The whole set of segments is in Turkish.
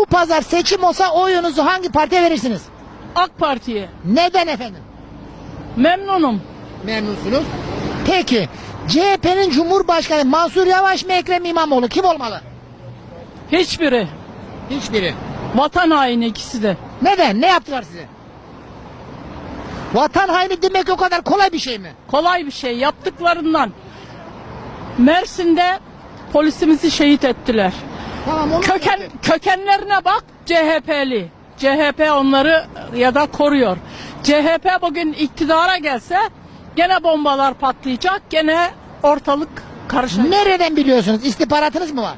Bu pazar seçim olsa oyunuzu hangi partiye verirsiniz? AK Parti'ye. Neden efendim? Memnunum. Memnunsunuz. Peki CHP'nin Cumhurbaşkanı Mansur Yavaş mı Ekrem İmamoğlu kim olmalı? Hiçbiri. Hiçbiri. Vatan haini ikisi de. Neden? Ne yaptılar size? Vatan haini demek o kadar kolay bir şey mi? Kolay bir şey yaptıklarından. Mersin'de polisimizi şehit ettiler. Tamam onu Köken kökenlerine bak CHP'li. CHP onları ya da koruyor. CHP bugün iktidara gelse gene bombalar patlayacak, gene ortalık karışacak. Nereden biliyorsunuz? İstihbaratınız mı var?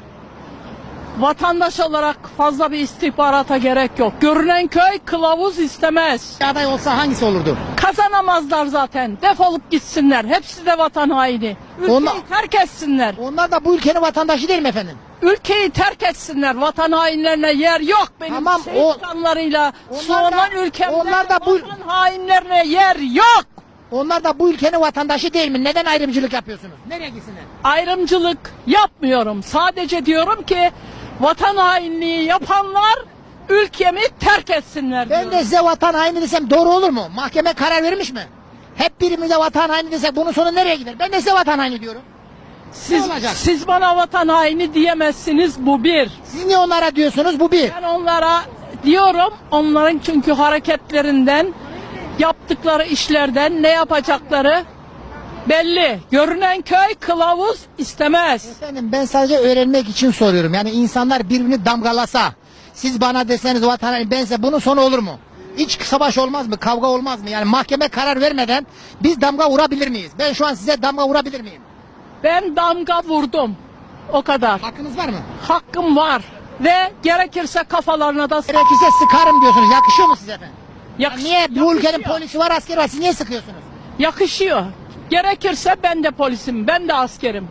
Vatandaş olarak fazla bir istihbarata gerek yok. Görünen köy kılavuz istemez. Aday olsa hangisi olurdu? Kazanamazlar zaten. Defolup gitsinler. Hepsi de vatan haini. Ülkeyi Onlar- terk etsinler. Onlar da bu ülkenin vatandaşı değil mi efendim? Ülkeyi terk etsinler. Vatan hainlerine yer yok benim Tamam, şehit o- kanlarıyla Onlar soğunan da- ülkemde onlar da bu- vatan hainlerine yer yok. Onlar da bu ülkenin vatandaşı değil mi? Neden ayrımcılık yapıyorsunuz? Nereye gitsinler? Ayrımcılık yapmıyorum. Sadece diyorum ki vatan hainliği yapanlar ülkemi terk etsinler Ben de size vatan haini desem doğru olur mu? Mahkeme karar vermiş mi? Hep birimize vatan haini desek bunun sonu nereye gider? Ben de size vatan haini diyorum. Siz, olacak? siz bana vatan haini diyemezsiniz bu bir. Siz niye onlara diyorsunuz? Bu bir. Ben onlara diyorum onların çünkü hareketlerinden yaptıkları işlerden ne yapacakları belli. Görünen köy kılavuz istemez. Efendim ben sadece öğrenmek için soruyorum. Yani insanlar birbirini damgalasa, siz bana deseniz vatan haini bense bunun sonu olur mu? İç savaş olmaz mı? Kavga olmaz mı? Yani mahkeme karar vermeden biz damga vurabilir miyiz? Ben şu an size damga vurabilir miyim? Ben damga vurdum. O kadar. Hakkınız var mı? Hakkım var. Ve gerekirse kafalarına da Gerekirse sıkarım diyorsunuz. Yakışıyor mu size efendim? Ya Yakış- niye bu ülkenin polisi var, askeri var. Siz niye sıkıyorsunuz? yakışıyor. Gerekirse ben de polisim, ben de askerim.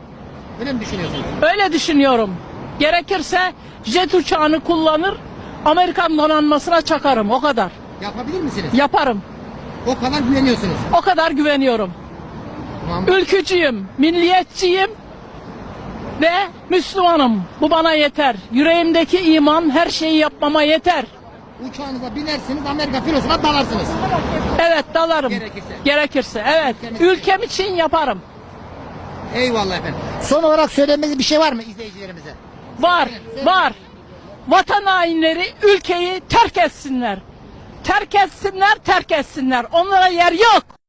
Öyle mi düşünüyorsunuz? Öyle düşünüyorum. Gerekirse jet uçağını kullanır, Amerikan donanmasına çakarım. O kadar. Yapabilir misiniz? Yaparım. O kadar güveniyorsunuz. O kadar güveniyorum. Tamam. Ülkücüyüm, milliyetçiyim ve Müslümanım. Bu bana yeter. Yüreğimdeki iman her şeyi yapmama yeter. Uçağınıza binersiniz Amerika filosuna dalarsınız. Evet dalarım. Gerekirse. Gerekirse. Evet. Ülkemiz- Ülkem için yaparım. Eyvallah efendim. Son olarak söylemeniz bir şey var mı izleyicilerimize? Var, var. Vatan hainleri ülkeyi terk etsinler. Terk etsinler, terk etsinler. Onlara yer yok.